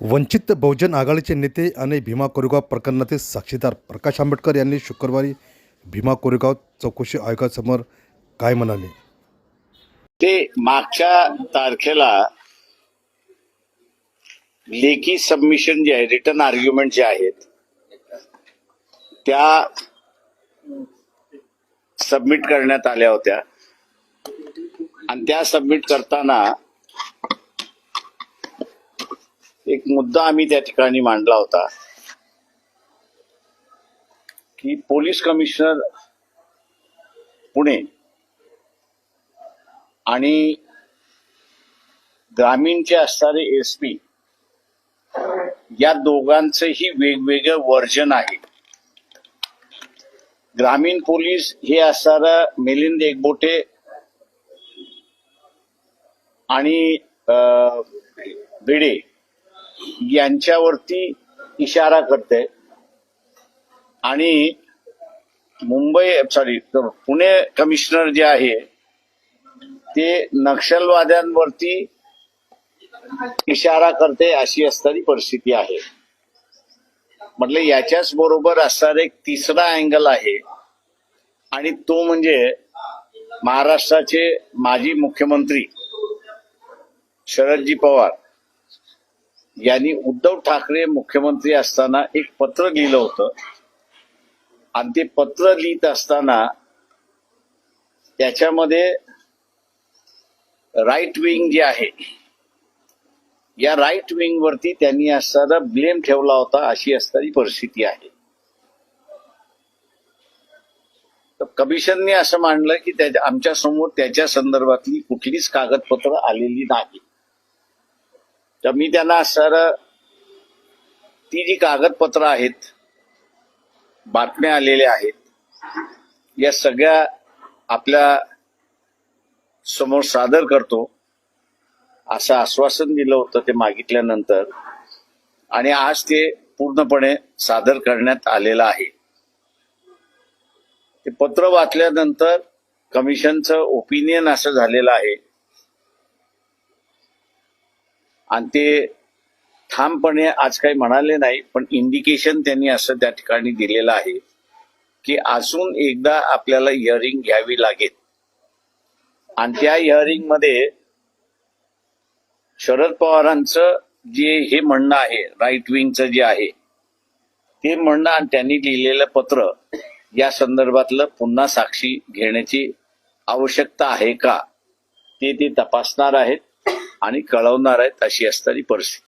वंचित बहुजन आघाडीचे नेते आणि भीमा कोरेगाव प्रकरणातील साक्षीदार प्रकाश आंबेडकर यांनी शुक्रवारी भीमा कोरेगाव चौकशी आयोगासमोर काय म्हणाले? ते मागच्या तारखेला लेखी सबमिशन जे आहे रिटर्न आर्ग्युमेंट जे आहेत त्या सबमिट करण्यात आल्या होत्या. आणि त्या सबमिट करताना एक मुद्दा आम्ही त्या ठिकाणी मांडला होता की पोलीस कमिशनर पुणे आणि ग्रामीणचे असणारे एस पी या दोघांचंही वेगवेगळं वर्जन आहे. ग्रामीण पोलीस हे असणारा मिलिंद एकबोटे आणि भिडे यांच्यावरती इशारा करते. आणि मुंबई सॉरी पुणे कमिशनर जे आहे ते नक्षलवाद्यांवरती इशारा करते अशी असणारी परिस्थिती आहे. म्हटलं याच्याच बरोबर असणारा एक तिसरा अँगल आहे. आणि तो म्हणजे महाराष्ट्राचे माजी मुख्यमंत्री शरदजी पवार. यांनी उद्धव ठाकरे मुख्यमंत्री असताना एक पत्र लिहिलं होतं. आणि ते पत्र लिहित असताना त्याच्यामध्ये राईट विंग जे आहे या राईट विंग वरती त्यांनी असताना ब्लेम ठेवला होता अशी असणारी परिस्थिती आहे. तर कमिशनने असं मांडलं की आमच्यासमोर त्याच्या संदर्भातली कुठलीच कागदपत्र आलेली नाही तर मी त्यांना सर ती जी कागदपत्र आहेत बातम्या आलेल्या आहेत या सगळ्या आपल्यासमोर सादर करतो. असं आश्वासन दिलं होतं ते मागितल्यानंतर आणि आज ते पूर्णपणे सादर करण्यात आलेलं आहे. ते पत्र वाचल्यानंतर कमिशनचं ओपिनियन असं झालेलं आहे आणि ते ठामपणे आज काही म्हणाले नाही पण इंडिकेशन त्यांनी असं त्या ठिकाणी दिलेलं आहे की अजून एकदा आपल्याला इयरिंग घ्यावी लागेल. आणि त्या हिअरिंगमध्ये शरद पवारांचं जे हे म्हणणं आहे राईट विंगचं जे आहे ते म्हणणं आणि त्यांनी लिहिलेलं पत्र या संदर्भातलं पुन्हा साक्षी घेण्याची आवश्यकता आहे का ते ते तपासणार आहेत. आणि कळवणार आहेत अशी असणारी परिस्थिती.